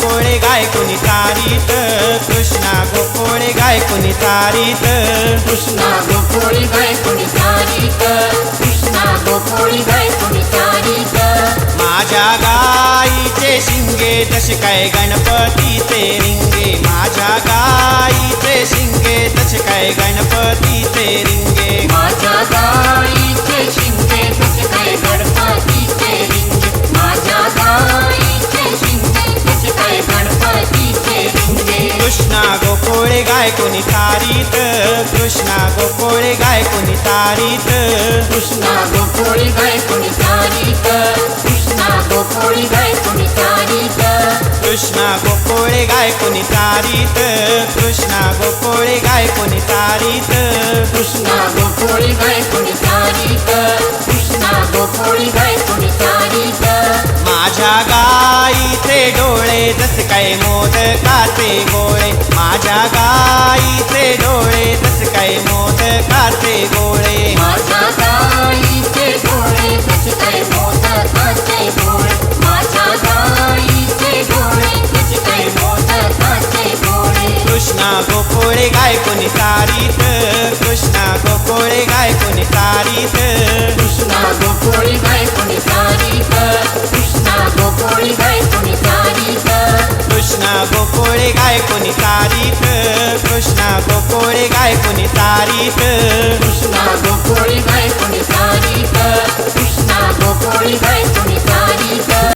गोकोळे गाय कोणी तारीत? कृष्णा गोकोळे गाय कोणी तारीत? कृष्णा गोकोळी गाय कोणी तारीत? कृष्णा गोकोळी गाय कोणी तारीत? माझ्या गाईचे शिंगे तसे काय गणपती ते रिंगे? माझ्या गाईचे शिंगे तसे काय गणपतीचे रिंगे? कृष्णा गोकुळे गाय कोणी तारीत. कृष्णा गोकुळे गाय कोणी तारीत. कृष्णा गोकुळी गाय कुणी तारीख कृष्णा गोकुळी गाय कुणी तारीख कृष्णा गोकुळे गाय कोणी तारीत. कृष्णा गोकुळे गाय कोणी तारीत. कृष्णा गोकुळी गाय कुणी जसे काय मोदकाचे गोळे. माझ्या गाईचे डोळे जसे काय मोदकाचे गोळे. माझ्या गाईचे डोळे कसे काय मोदकाचे डोळे माझ्या गाईचे डोळे कसे काय मोदकाचे डोळे कृष्णा गोकुळे गाय कोणी तारीत कृष्णा गोकुळे गाय कोणी तारीत तारीत कृष्णा गोकुळे गाय कोणी तारीत कृष्णा